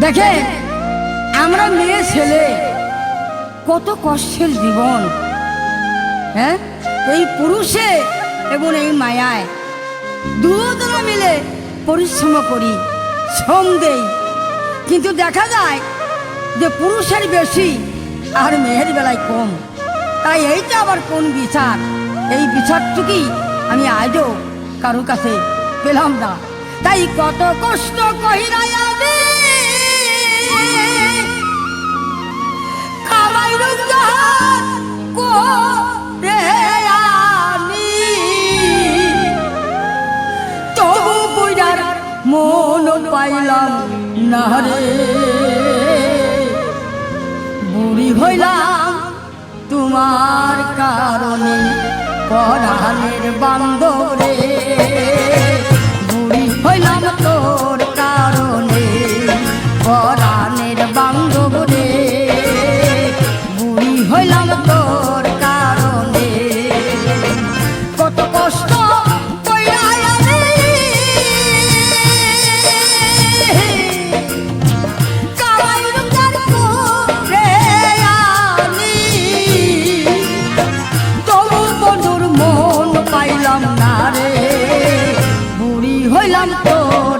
দেখে আমরা মেয়ে ছেলে, কত কষ্টের জীবন হ্যাঁ? এই পুরুষে এবং এই মায়ায় দুজনে মিলে পরিশ্রম করি, শ্রম দেই। কিন্তু দেখা যায় যে পুরুষের বেশি আর মেয়ের বেলায় কম। তাই এইটা আবার কোন বিচার? এই বিচারটুকুই আমি আজও কারও কাছে পেলাম না। তাই কত কষ্ট কহিরাই আমি মন পাইলাম না রে। বুড়ি হইলাম তোমার কারণে পরাণের বান্ধব বন্ধুর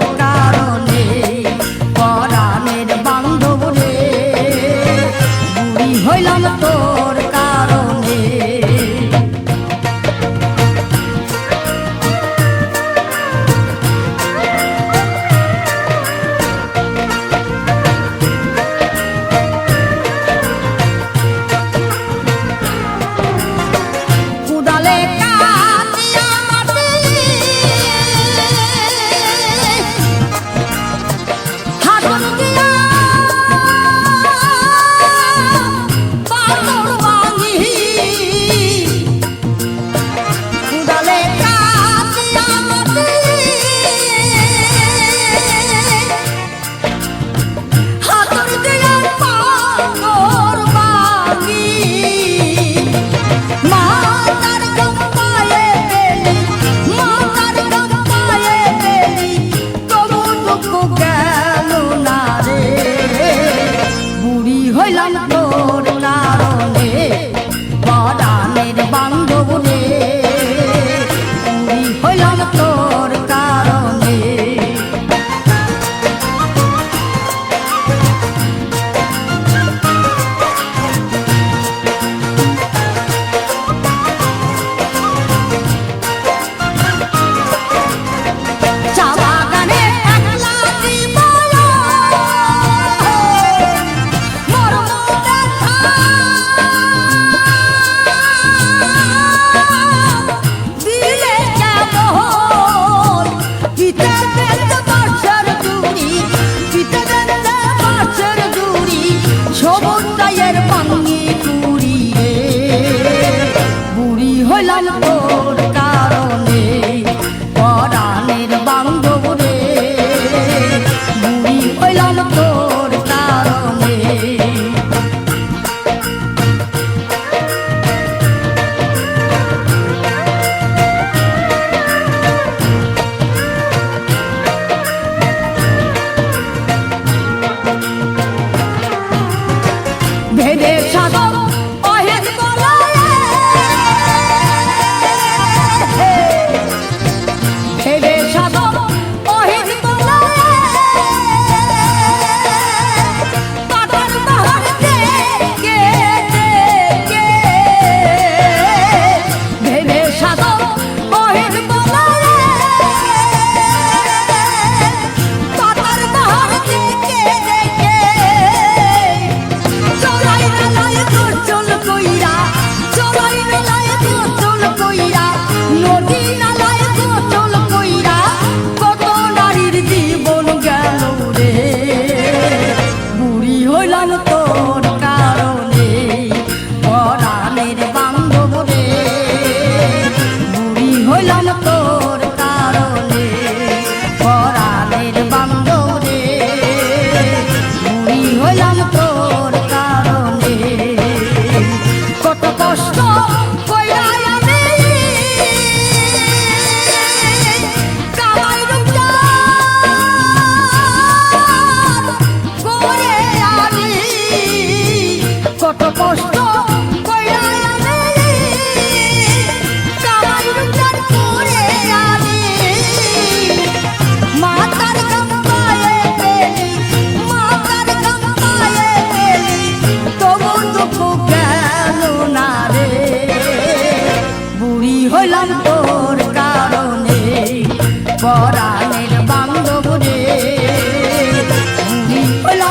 લંબોર તારો ને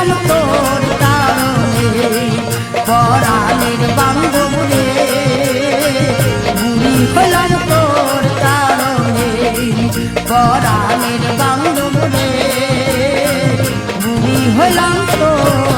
প্রাণ তোর তারে পরাণের বান্ধব রে ভূমি হলাম তোর তারে পরাণের বান্ধব রে ভূমি হলাম তোর